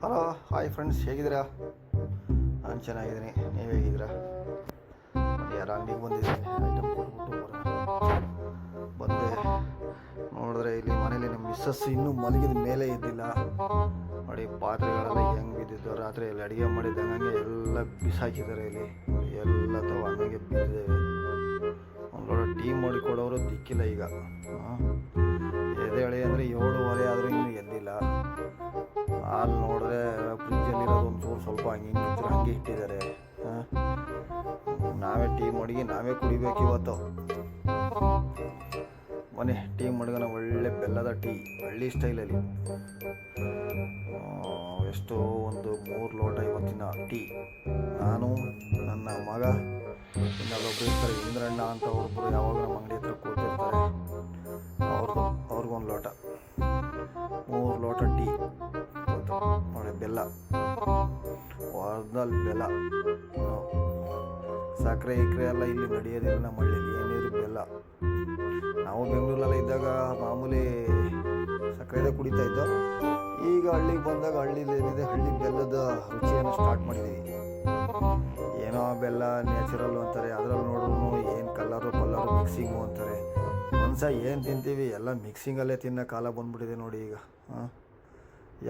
Hello hi friends ಹೇಗಿದ್ದೀರಾ? ನಾನು ಚೆನ್ನಾಗಿದ್ದೀನಿ, ನೀವು ಹೇಗಿದ್ದೀರಾ? ಯಾರು ಅಂಗಡಿಗೆ ಬಂದಿದ್ದೀನಿ ಐಟಮ್ ಕೊಟ್ಬಿಟ್ಟು. ಬಂದೆ. ನೋಡಿದ್ರೆ ಇಲ್ಲಿ ಮನೇಲಿ ನಮ್ಮ ಮಿಸ್ಸಸ್ ಇನ್ನೂ ಮಲಗಿದ ಮೇಲೆ ಇದ್ದಿಲ್ಲ. ನೋಡಿ, ಪಾತ್ರೆಗಳೆಲ್ಲ ಹೆಂಗೆ ಬಿದ್ದಿದ್ದು ರಾತ್ರಿ ಇಲ್ಲಿ ಅಡುಗೆ ಮಾಡಿದ್ದಂಗೆ ಎಲ್ಲ ಬಿಸಾಕಿದ್ದಾರೆ ಇಲ್ಲಿ. ಎಲ್ಲ ತವ ಹಂಗೆ ಬಿದ್ದಿದ್ದೇವೆ. ಒಂದು ಟೀ ಮಾಡಿಕೊಡೋರು ದಿಕ್ಕಿಲ್ಲ ಈಗ. ಎದೆ ಹಳೆ ಅಂದರೆ ಏಳುವರೆ ಆದರೂ ಇನ್ನೂ ಎದ್ದಿಲ್ಲ. ಹಾಲು ಫ್ರಿಜ್ಜಲ್ಲಿರೋದು ಹಿಂಗೆ ಇಟ್ಟಿದ್ದಾರೆ. ನಾವೇ ಟೀ ಮಡಗಿ, ನಾವೇ ಕುಡಿಬೇಕು ಇವತ್ತು. ಮನೆ ಟೀ ಮಡಗನ ಒಳ್ಳೆ ಬೆಲ್ಲದ ಟೀ, ಹಳ್ಳಿ ಸ್ಟೈಲಲ್ಲಿ ಎಷ್ಟೋ ಒಂದು ಮೂರು ಲೋಟ ಇವತ್ತಿನ ಟೀ. ನಾನು, ನನ್ನ ಮಗ ಇನ್ನೊಬ್ಬರು ಇರ್ತಾರೆ ಇಂದ್ರಣ್ಣ ಅಂತ ಒಬ್ಬರು ಯಾವಾಗ ನಮ್ಮ ಅಂಗಡಿ ಹತ್ರ ಕೂತಿರ್ತಾರೆ. ಅವ್ರದ್ದು ಅವ್ರಿಗೊಂದು ಲೋಟ. ಮೂರು ಲೋಟ ಟೀ. ನೋಡಿ ಬೆಲ್ಲ. ಒರಿಜಿನಲ್ ಬೆಲ್ಲ. ಸಕ್ಕರೆ ಇಕ್ಕರೆ ಎಲ್ಲ ಇಲ್ಲಿ ನಡೆಯೋದಿಲ್ಲ ನಮ್ಮ ಹಳ್ಳಿಯಲ್ಲಿ ಏನಿದ್ರು ಬೆಲ್ಲ ನಾವು ಬೆಂಗಳೂರಲ್ಲ ಇದ್ದಾಗ ಮಾಮೂಲಿ ಸಕ್ಕರೆದೇ ಕುಡಿತಾ ಇದ್ದೋ, ಈಗ ಹಳ್ಳಿಗೆ ಬಂದಾಗ ಹಳ್ಳಿಲಿ ಏನಿದೆ, ಹಳ್ಳಿ ಬೆಲ್ಲದ ರುಚಿಯನ್ನು ಸ್ಟಾರ್ಟ್ ಮಾಡಿದ್ದೀವಿ ಏನೋ ಬೆಲ್ಲ ನ್ಯಾಚುರಲ್ಲು ಅಂತಾರೆ, ಅದರಲ್ಲಿ ನೋಡಿದ್ರು ಏನು ಕಲ್ಲರು ಪಲ್ಲರು ಮಿಕ್ಸಿಂಗು ಅಂತಾರೆ. ಮನ್ಸ ಏನು ತಿಂತೀವಿ, ಎಲ್ಲ ಮಿಕ್ಸಿಂಗಲ್ಲೇ ತಿನ್ನೋ ಕಾಲ ಬಂದ್ಬಿಟ್ಟಿದೆ ನೋಡಿ ಈಗ. ಹಾಂ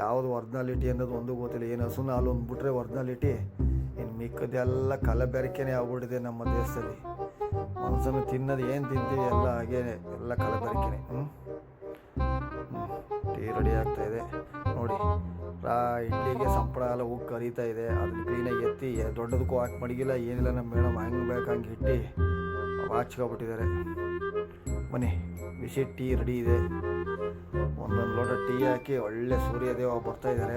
ಯಾವುದು ಒರ್ಜಿನಾಲಿಟಿ ಅನ್ನೋದು ಒಂದು ಗೊತ್ತಿಲ್ಲ. ಏನು ಹಸುನ ಹಾಲು ಅಂದ್ಬಿಟ್ರೆ ಒರ್ಜಿನಾಲಿಟಿ. ಇನ್ನು ಮಿಕ್ಕದೆಲ್ಲ ಕಲಬೆರಕೆನೇ ಆಗ್ಬಿಟ್ಟಿದೆ ನಮ್ಮ ದೇಶದಲ್ಲಿ. ಮನುಷ್ಯನ ತಿನ್ನೋದು ಏನು ತಿಂತೀವಿ ಎಲ್ಲ ಹಾಗೇನೆ ಎಲ್ಲ ಕಲಬೆರಕೆನೆ. ಹ್ಞೂ ಟೀ ರೆಡಿ ಆಗ್ತಾ ಇದೆ. ನೋಡಿ, ರಾ ಇಡ್ಲಿಗೆ ಸಂಪಳ ಎಲ್ಲ ಹೋಗಿ ಕರೀತಾ ಇದೆ. ಅದನ್ನ ಕ್ಲೀನಾಗಿ ಎತ್ತಿ ದೊಡ್ಡದಕ್ಕೂ ಹಾಕಿ ಮಡಗಿಲ್ಲ, ಏನಿಲ್ಲ ನಮ್ಮ ಮೇಡಮ್ ಹಂಗೆ ಬೇಕು, ಹಂಗೆ ಇಟ್ಟು ಹಾಚ್ಕೊಬಿಟ್ಟಿದ್ದಾರೆ ಬನ್ನಿ ಬಿಸಿ ಟೀ ರೆಡಿ ಇದೆ. ಒಂದೊಂದು ಲೋಟ ಟೀ ಹಾಕಿ ಒಳ್ಳೆ ಸೂರ್ಯದೇವ ಬರ್ತಾ ಇದ್ದಾರೆ.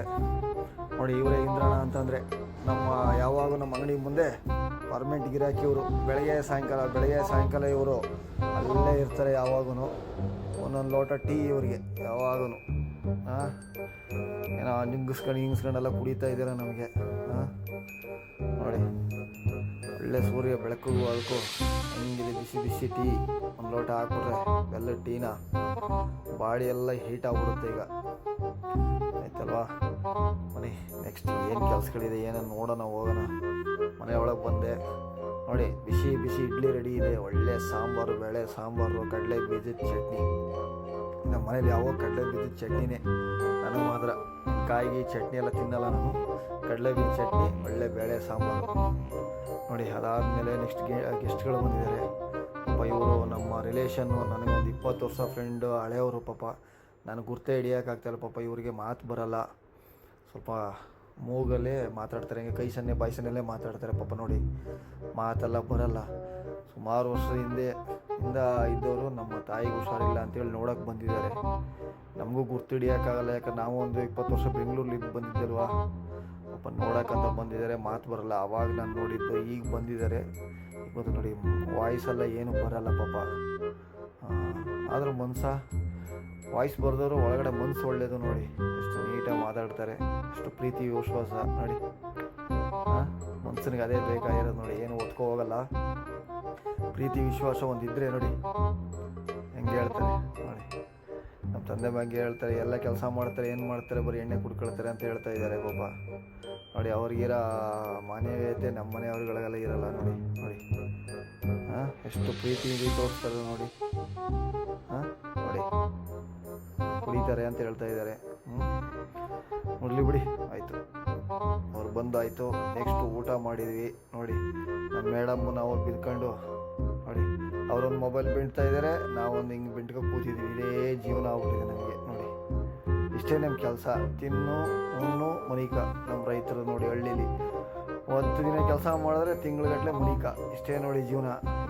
ನೋಡಿ ಇವರೇ ಇಂದ್ರಣ ಅಂತಂದರೆ ನಮ್ಮ ಯಾವಾಗ ನಮ್ಮ ಅಂಗಡಿ ಮುಂದೆ ಪರ್ಮನೆಂಟ್ ಗಿರಾಕಿ ಇವರು ಬೆಳಗ್ಗೆ ಸಾಯಂಕಾಲ ಬೆಳಗ್ಗೆ ಸಾಯಂಕಾಲ ಇವರು ಅಲ್ಲೇ ಇರ್ತಾರೆ ಯಾವಾಗೂ ಒಂದೊಂದು ಲೋಟ ಟೀ ಇವರಿಗೆ ಯಾವಾಗೂ ಹಾಂ ಏನೋ ನಿಂಗಿಸ್ಕೊಂಡು ಹಿಂಗಿಸ್ಕೊಂಡೆಲ್ಲ ಕುಡಿತಾ ಇದ್ದೀರ ನಮಗೆ. ಹಾಂ ಒಳ್ಳೆ ಸೂರ್ಯ ಬೆಳಕು ಅದಕ್ಕೂ ಹಿಂಗಿದೆ ಬಿಸಿ ಬಿಸಿ ಟೀ, ಒಂದು ಲೋಟ ಹಾಕ್ಬಿಟ್ರೆ ಬೆಲ್ಲ, ಟೀನ? ಬಾಡಿ ಎಲ್ಲ ಹೀಟ್ ಆಗ್ಬಿಡುತ್ತೆ ಈಗ. ಆಯ್ತಲ್ವಾ? ಮನೆ ನೆಕ್ಸ್ಟ್ ಏನು ಕೆಲಸಗಳಿದೆ ಏನೋ ನೋಡೋಣ, ಹೋಗೋಣ. ಮನೆ ಒಳಗೆ ಬಂದೆ. ನೋಡಿ, ಬಿಸಿ ಬಿಸಿ ಇಡ್ಲಿ ರೆಡಿ ಇದೆ. ಒಳ್ಳೆ ಸಾಂಬಾರು, ಬೇಳೆ ಸಾಂಬಾರು, ಕಡಲೆ ಬೀಜದ ಚಟ್ನಿ. ನಮ್ಮ ಮನೇಲಿ ಯಾವಾಗ ಕಡಲೆ ಬೀಜದ ಚಟ್ನಿನೇ. ನನಗೆ ಮಾತ್ರ ಕಾಯಿ ಚಟ್ನಿ ಎಲ್ಲ ತಿನ್ನಲ್ಲ ನಾನು. ಕಡಲೆ ಬೀಜ ಚಟ್ನಿ, ಒಳ್ಳೆ ಬೇಳೆ, ಸಾಂಬಾರು. ನೋಡಿ, ಅದಾದಮೇಲೆ ನೆಕ್ಸ್ಟ್ಗೆ ಗೆಸ್ಟ್ಗಳು ಬಂದಿದ್ದಾರೆ. ಪಾಪ ಇವರು ನಮ್ಮ ರಿಲೇಷನ್ನು ನನಗೆ ಒಂದು ಇಪ್ಪತ್ತು ವರ್ಷ ಫ್ರೆಂಡು ಹಳೆಯವರು ಪಾಪ. ನನಗೆ ಗುರ್ತೇ ಹಿಡಿಯೋಕ್ಕಾಗ್ತಾಯಿಲ್ಲ ಪಾಪ, ಇವರಿಗೆ ಮಾತು ಬರಲ್ಲ. ಸ್ವಲ್ಪ ಮೂಗಲ್ಲೇ ಮಾತಾಡ್ತಾರೆ, ಹಿಂಗೆ ಕೈ ಸನ್ನೆ ಬಾಯಿ ಸನ್ನೆಲ್ಲೇ ಮಾತಾಡ್ತಾರೆ. ಪಾಪ ನೋಡಿ, ಮಾತೆಲ್ಲ ಬರಲ್ಲ. ಸುಮಾರು ವರ್ಷದ ಹಿಂದೆ ಇಂದ ಇದ್ದವರು ನಮ್ಮ ತಾಯಿಗೆ ಹುಷಾರಿಲ್ಲ ಅಂತೇಳಿ ನೋಡೋಕೆ ಬಂದಿದ್ದಾರೆ. ನಮಗೂ ಗುರ್ತು ಹಿಡಿಯೋಕ್ಕಾಗಲ್ಲ ಯಾಕಂದ್ರೆ ನಾವು ಒಂದು ಇಪ್ಪತ್ತು ವರ್ಷ ಬೆಂಗಳೂರಲ್ಲಿ ಇದ್ದು ಬಂದಿದ್ದಲ್ವಾ? ಪಾಪ ನೋಡೋಕ್ಕಂತ ಬಂದಿದ್ದಾರೆ, ಮಾತು ಬರಲ್ಲ. ಆವಾಗ ನಾನು ನೋಡಿದ್ದು ಈಗ ಬಂದಿದ್ದಾರೆ. ಇವತ್ತು ನೋಡಿ ವಾಯ್ಸ್ ಎಲ್ಲ ಏನು ಬರಲ್ಲ ಪಾಪ. ಆದರೂ ಮನ್ಸ ವಾಯ್ಸ್ ಬರೆದವರು ಒಳಗಡೆ ಮನ್ಸು ಒಳ್ಳೇದು ನೋಡಿ. ಎಷ್ಟು ನೀಟಾಗಿ ಮಾತಾಡ್ತಾರೆ, ಎಷ್ಟು ಪ್ರೀತಿ ವಿಶ್ವಾಸ ನೋಡಿ. ಮನ್ಸನಿಗೆ ಅದೇ ಬೇಕಾಗಿರೋದು ನೋಡಿ, ಏನು ಓದ್ಕೋ ಹೋಗಲ್ಲ. ಪ್ರೀತಿ ವಿಶ್ವಾಸ ಒಂದಿದ್ರೆ ನೋಡಿ. ಹೆಂಗೆ ಹೇಳ್ತಾರೆ ನೋಡಿ. ನಮ್ಮ ತಂದೆ ಬಗ್ಗೆ ಹೇಳ್ತಾರೆ, ಎಲ್ಲ ಕೆಲಸ ಮಾಡ್ತಾರೆ, ಏನು ಮಾಡ್ತಾರೆ, ಬರೀ ಎಣ್ಣೆ ಕುಡ್ಕೊಳ್ತಾರೆ ಅಂತ ಹೇಳ್ತಾ ಇದ್ದಾರೆ ಪಾಪ ನೋಡಿ ಅವ್ರಿಗಿರೋ ಮಾನವೀಯತೆ ನಮ್ಮ ಮನೆಯವ್ರಿಗಳಿಗೆಲ್ಲ ಇರಲ್ಲ ನೋಡಿ ನೋಡಿ. ಹಾಂ ಎಷ್ಟು ಪ್ರೀತಿ ತೋರಿಸ್ತಾರೆ ನೋಡಿ. ಹಾಂ ನೋಡಿ. ಕುಡಿತಾರೆ ಅಂತ ಹೇಳ್ತಾ ಇದ್ದಾರೆ. ನೋಡಲಿ ಬಿಡಿ. ಆಯಿತು. ಅವ್ರು ಬಂದಾಯಿತು. ನೆಕ್ಸ್ಟ್ ಊಟ ಮಾಡಿದ್ವಿ. ನೋಡಿ ನಮ್ಮ ಮೇಡಮ್ಮು ನಾವು ಬಿದ್ಕೊಂಡು, ನೋಡಿ, ಅವರೊಂದು ಮೊಬೈಲ್ ಬಿಡ್ತಾ ಇದ್ದಾರೆ. ನಾವೊಂದು ಹಿಂಗೆ ಬಿಂಟ್ಕೊ ಕೂತಿದ್ವಿ. ಇದೇ ಜೀವನ ಆಗ್ಬಿಟ್ಟಿದೆ ನಮಗೆ. ನೋಡಿ, ಇಷ್ಟೇ ನಮ್ಮ ಕೆಲಸ. ತಿನ್ನು, ಉಣ್ಣು, ಮುನಿಕ. ನಮ್ಮ ರೈತರು ನೋಡಿ ಹಳ್ಳಿಲಿ. ಒಂದು ದಿನ ಕೆಲಸ ಮಾಡಿದ್ರೆ ತಿಂಗಳಗಟ್ಟಲೆ ಮುನಿಕ. ಇಷ್ಟೇ ನೋಡಿ ಜೀವನ.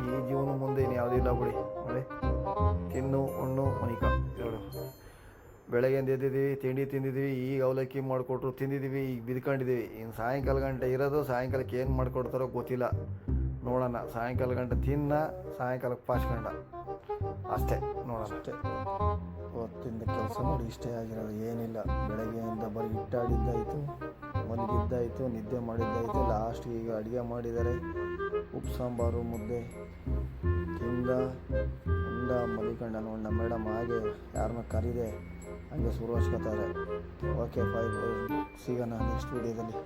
ಈ ಜೀವನ ಮುಂದೆ ಇನ್ನು ಯಾವುದೂ ಇಲ್ಲ ಬಿಡಿ. ನೋಡಿ, ತಿನ್ನು, ಉಣ್ಣು, ಮನಿಕ. ಎರಡು ಬೆಳಗ್ಗೆಂದು ಎದ್ದಿದ್ದೀವಿ, ತಿಂಡಿ ತಿಂದಿದ್ದೀವಿ, ಈಗ ಅವಲಕ್ಕಿ ಮಾಡಿಕೊಟ್ರು ತಿಂದಿದ್ದೀವಿ, ಈಗ ಬಿದ್ಕೊಂಡಿದ್ದೀವಿ. ಇನ್ನು ಸಾಯಂಕಾಲ ಗಂಟೆ ಇರೋದು, ಸಾಯಂಕಾಲಕ್ಕೆ ಏನು ಮಾಡಿಕೊಡ್ತಾರೋ ಗೊತ್ತಿಲ್ಲ. ನೋಡೋಣ, ಸಾಯಂಕಾಲ ಗಂಟೆ ತಿನ್ನ, ಸಾಯಂಕಾಲಕ್ಕೆ ಪಾಚ್ಕಂಡ ಅಷ್ಟೇ, ನೋಡೋಣ. ಅಷ್ಟೇ. ಅವತ್ತಿಂದ ಕೆಲಸ ನೋಡಿ, ಇಷ್ಟೇ ಆಗಿರೋದು. ಏನಿಲ್ಲ, ಬೆಳಗ್ಗೆಯಿಂದ ಬರೀ ಇಟ್ಟಾಡಿದ್ದಾಯಿತು ಮಲಗಿದ್ದಾಯಿತು, ನಿದ್ದೆ ಮಾಡಿದ್ದಾಯಿತು ಲಾಸ್ಟ್ ಈಗ ಅಡುಗೆ ಮಾಡಿದ್ದಾರೆ. ಉಪ್ಪು, ಸಾಂಬಾರು, ಮುದ್ದೆ ತಿಂದ ಉಂಡ ಮಲಿಕಂಡ ನೋಡಿ ಮೇಡಮ್ ಹಾಗೆ ಯಾರನ್ನ ಕರೀದೆ. ಹಂಗೆ ಶುರು ಹಚ್ಕೋತಾರೆ ಓಕೆ ಬಾಯ್ ಸಿಗೋಣ ನೆಕ್ಸ್ಟ್ ವೀಡಿಯೋದಲ್ಲಿ